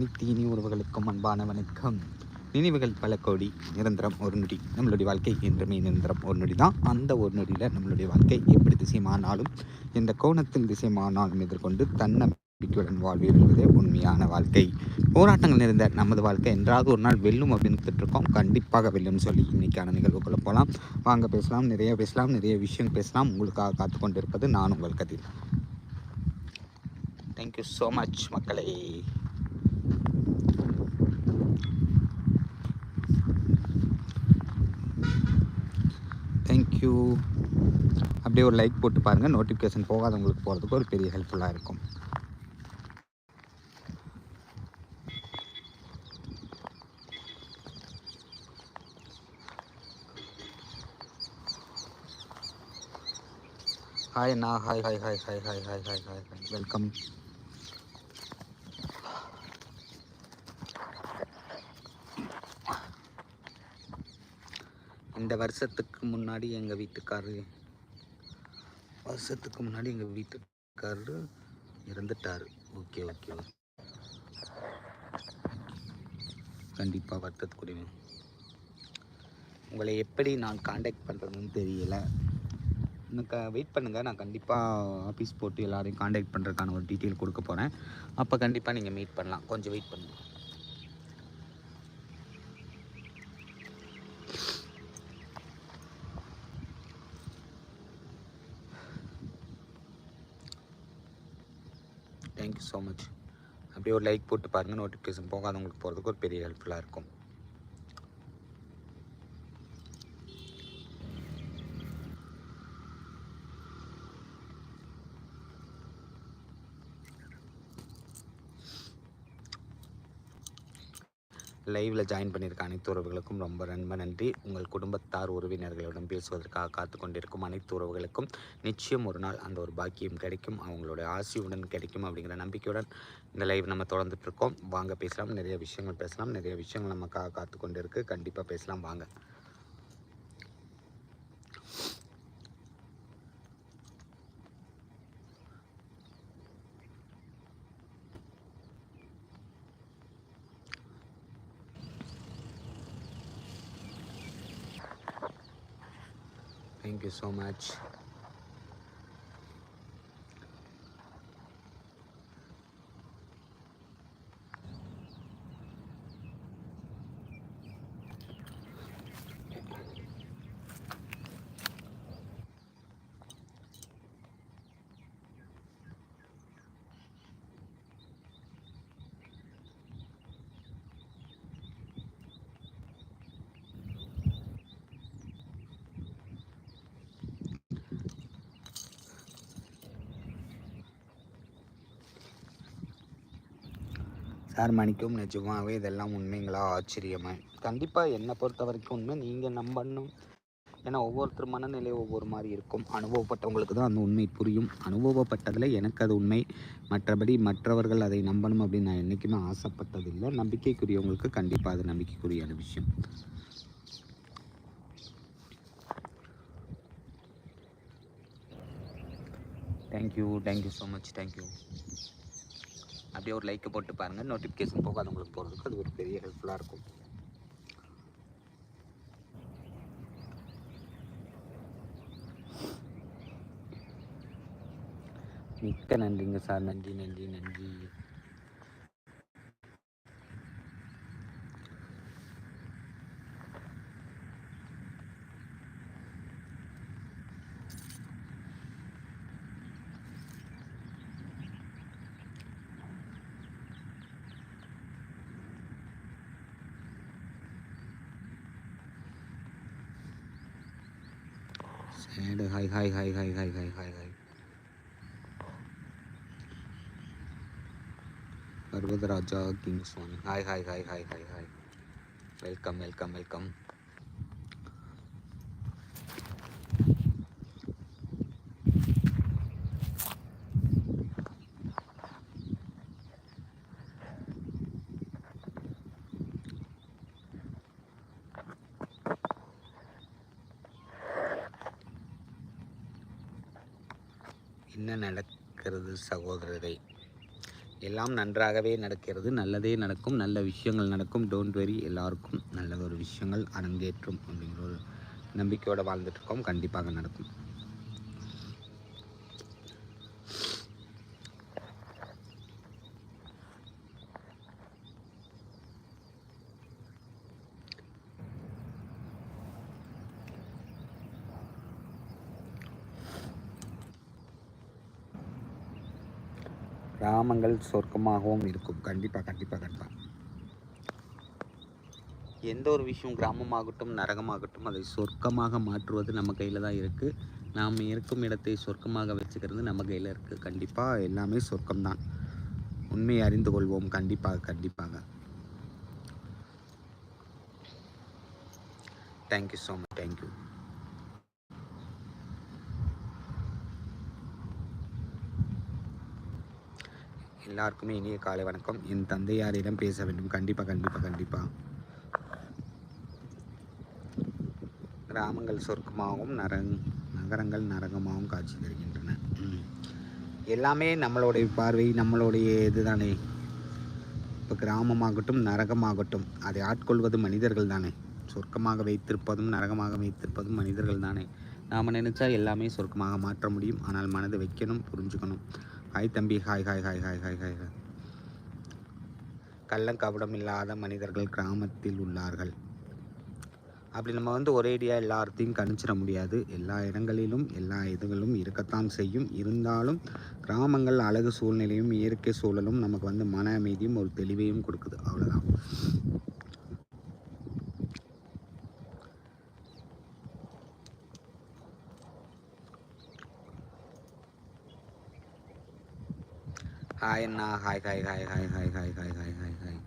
தீனி உறவுகளுக்கும் அன்பான வணக்கம் நினைவுகள் பல கோடி நிரந்தரம் ஒரு நொடி. நம்மளுடைய வாழ்க்கை என்றுமே நிரந்தரம் ஒரு நொடி தான். அந்த ஒரு நொடியில் நம்மளுடைய வாழ்க்கை எப்படி திசைமானாலும் எந்த கோணத்தில் திசைமானாலும் எதிர்கொண்டு தன்னம்பிக்கையுடன் வாழ்வில் என்பதே உண்மையான வாழ்க்கை. போராட்டங்கள் நிறைந்த நமது வாழ்க்கை என்றாவது ஒரு நாள் வெல்லும் அப்படின்னு இருக்கோம் கண்டிப்பாக வெல்லும்னு சொல்லி இன்னைக்கான நிகழ்வுகளை போகலாம். வாங்க பேசலாம். நிறைய பேசலாம். நிறைய விஷயம் பேசலாம். உங்களுக்காக காத்து கொண்டிருப்பது நான் உங்கள் Kathir thank you so much மக்களே. தேங்க்யூ அப்படியே ஒரு லைக் போட்டு பாருங்கள் நோட்டிஃபிகேஷன் போகாதவங்களுக்கு போகிறதுக்கு ஒரு பெரிய ஹெல்ப்ஃபுல்லாக இருக்கும். ஹாய் அண்ணா. Hi hi hi hi hi hi hi hi hi welcome இந்த வருஷத்துக்கு முன்னாடி எங்கள் வீட்டுக்காரரு வருஷத்துக்கு முன்னாடி எங்கள் வீட்டுக்காரரு இறந்துட்டார். ஓகே ஓகே கண்டிப்பாக வருத்தத்துக்குரிய உங்களை எப்படி நான் காண்டாக்ட் பண்ணுறதுன்னு தெரியல. எனக்கு வெயிட் பண்ணுங்கள் நான் கண்டிப்பாக ஆஃபீஸ் போட்டு எல்லாரையும் காண்டாக்ட் பண்ணுறதுக்கான ஒரு டீட்டெயில் கொடுக்க போகிறேன் அப்போ கண்டிப்பாக நீங்கள் மீட் பண்ணலாம். கொஞ்சம் வெயிட் பண்ணுங்கள் தேங்க்யூ ஸோ மச் அப்படியே ஒரு லைக் போட்டு பாருங்கள் நோட்டிஃபிகேஷன் போகாதவங்களுக்கு போகிறதுக்கு ஒரு பெரிய ஹெல்ப்ஃபுல்லாக இருக்கும். லைவில் ஜாயின் பண்ணியிருக்க அனைத்து உறவுகளுக்கும் ரொம்ப ரொம்ப நன்றி. உங்கள் குடும்பத்தார் உறவினர்களிடம் பேசுவதற்காக காத்து கொண்டிருக்கும் அனைத்து உறவுகளுக்கும் நிச்சயம் ஒரு நாள் அந்த ஒரு பாக்கியம் கிடைக்கும். அவங்களுடைய ஆசையுடன் கிடைக்கும் அப்படிங்கிற நம்பிக்கையுடன் இந்த லைவ் நம்ம தொடர்ந்துட்டு இருக்கோம் வாங்க பேசலாம். நிறைய விஷயங்கள் பேசலாம். நிறைய விஷயங்கள் நமக்காக காத்து கொண்டு இருக்குது கண்டிப்பாக பேசலாம். வாங்க. thank you so much. மணிக்கும் நிஜமாகவே இதெல்லாம் உண்மைங்களா? ஆச்சரியமா. கண்டிப்பாக என்னை பொறுத்த வரைக்கும் உண்மை. நீங்கள் நம்பணும். ஏன்னா ஒவ்வொருத்தர் மனநிலை ஒவ்வொரு மாதிரி இருக்கும். அனுபவப்பட்டவங்களுக்கு தான் அந்த உண்மை புரியும். அனுபவப்பட்டதில் எனக்கு அது உண்மை. மற்றபடி மற்றவர்கள் அதை நம்பணும் அப்படின்னு நான் என்றைக்குமே ஆசைப்பட்டதில்லை. நம்பிக்கைக்குரியவங்களுக்கு கண்டிப்பாக அது நம்பிக்கைக்குரியான விஷயம். Thank you thank you so much thank you அப்படியே ஒரு லைக்கை போட்டு பாருங்கள் நோட்டிஃபிகேஷன் போகாதவங்களுக்கு போகிறதுக்கு அது ஒரு பெரிய ஹெல்ப்ஃபுல்லாக இருக்கும். மிக்க நன்றிங்க சார். நன்றி நன்றி நன்றி. சேடு hi hi hi hi hi hi hi hi Parvatharaja kings one hi hi hi hi hi hi welcome welcome welcome என்ன நடக்கிறது சகோதரரை? எல்லாம் நன்றாகவே நடக்கிறது நல்லதே நடக்கும் நல்ல விஷயங்கள் நடக்கும். டோன்ட் வெரி எல்லாருக்கும் நல்ல ஒரு விஷயங்கள் அரங்கேற்றும் அப்படிங்கிற ஒரு நம்பிக்கையோடு வாழ்ந்துட்டுருக்கோம் கண்டிப்பாக நடக்கும். கிராமங்கள் சொர்க்கமாகவும் இருக்கும். கண்டிப்பாக கண்டிப்பாக கண்டிப்பாக எந்த ஒரு விஷயம் கிராமமாகட்டும் நரகமாகட்டும் அதை சொர்க்கமாக மாற்றுவது நம்ம கையில் தான் இருக்குது நாம் இருக்கும் இடத்தை சொர்க்கமாக வச்சுக்கிறது நம்ம கையில் இருக்குது கண்டிப்பாக எல்லாமே சொர்க்கம்தான். உண்மையை அறிந்து கொள்வோம். கண்டிப்பாக. கண்டிப்பாக தேங்க்யூ ஸோ மச் தேங்க்யூ எல்லாருக்குமே இனிய காலை வணக்கம். என் தந்தையாரிடம் பேச வேண்டும். கண்டிப்பாக கண்டிப்பாக கண்டிப்பாக கிராமங்கள் சொர்க்கமாகவும் நரங் நகரங்கள் நரகமாகவும் காட்சி தருகின்றன. எல்லாமே நம்மளுடைய பார்வை நம்மளுடைய இதுதானே. இப்போ கிராமமாகட்டும் நரகமாகட்டும் அதை ஆட்கொள்வது மனிதர்கள் தானே. சொர்க்கமாக வைத்திருப்பதும் நரகமாக வைத்திருப்பதும் மனிதர்கள் தானே. நாம் நினச்சா எல்லாமே சொர்க்கமாக மாற்ற முடியும். ஆனால் மனதை வைக்கணும் புரிஞ்சுக்கணும். ஹாய் தம்பி. Hi hi hi hi hi hi hi கள்ளங்கபடம் இல்லாத மனிதர்கள் கிராமத்தில் உள்ளார்கள். அப்படி நம்ம வந்து ஒரேடியாக எல்லாத்தையும் கணிச்சிட முடியாது. எல்லா இடங்களிலும் எல்லா இதுகளும் இருக்கத்தான் செய்யும். இருந்தாலும் கிராமங்கள் அழகு சூழ்நிலையும் இயற்கை சூழலும் நமக்கு வந்து மன அமைதியும் ஒரு தெளிவையும் கொடுக்குது. அவ்வளோதான் ஹாய் அண்ணா hi hi hi hi hi hi hi hi hi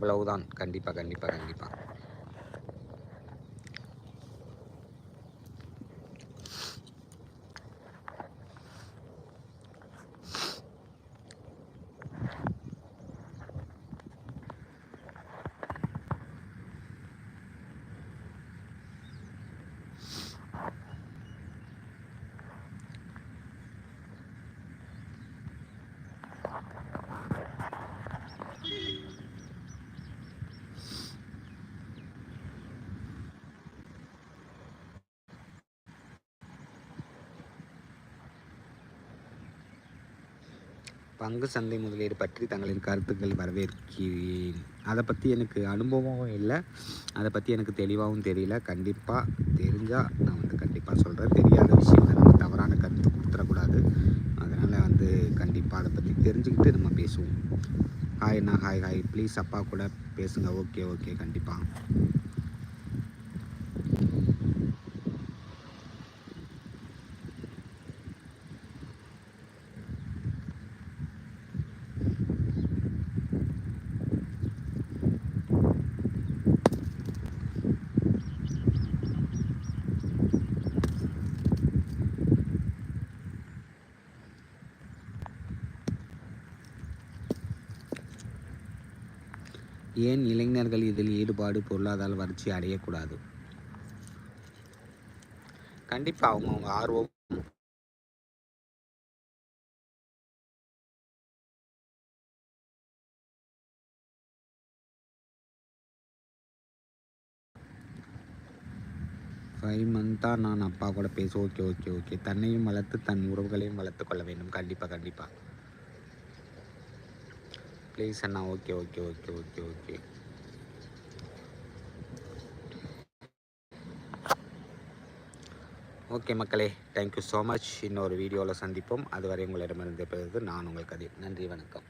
இவ்வளவுதான். கண்டிப்பாக கண்டிப்பாக கண்டிப்பாக பங்கு சந்தை முதலீடு பற்றி தங்களின் கருத்துக்கள் வரவேற்கிறேன். அதை பற்றி எனக்கு அனுபவமும் இல்லை. அதை பற்றி எனக்கு தெளிவாகவும் தெரியல. கண்டிப்பாக தெரிஞ்சால் நான் வந்து கண்டிப்பாக சொல்கிறேன் தெரியாத விஷயங்களை நம்ம தவறான கருத்து கொடுத்துடக்கூடாது அதனால் வந்து கண்டிப்பாக அதை பற்றி தெரிஞ்சுக்கிட்டு நம்ம பேசுவோம். ஹாய் அண்ணா. ஹாய் ஹாய் ப்ளீஸ் அப்பா கூட பேசுங்க. ஓகே ஓகே கண்டிப்பாக ஏன் இளைஞர்கள் இதில் ஈடுபாடு பொருளாதார வளர்ச்சி அடையக்கூடாது? கண்டிப்பாக அவங்கவுங்க ஆர்வம். ஃபைவ் மந்த்தாக நான் அப்பா கூட பேச ஓகே ஓகே ஓகே. தன்னையும் வளர்த்து தன் உறவுகளையும் வளர்த்து கொள்ள வேண்டும். கண்டிப்பாக கண்டிப்பாக please Anna. Okay okay okay okay okay okay மக்களே தேங்க்யூ ஸோ மச் இன்னொரு வீடியோவில் சந்திப்போம். அதுவரை உங்களிடமிருந்து பெறுவது நான் உங்கள் கதை நன்றி வணக்கம்.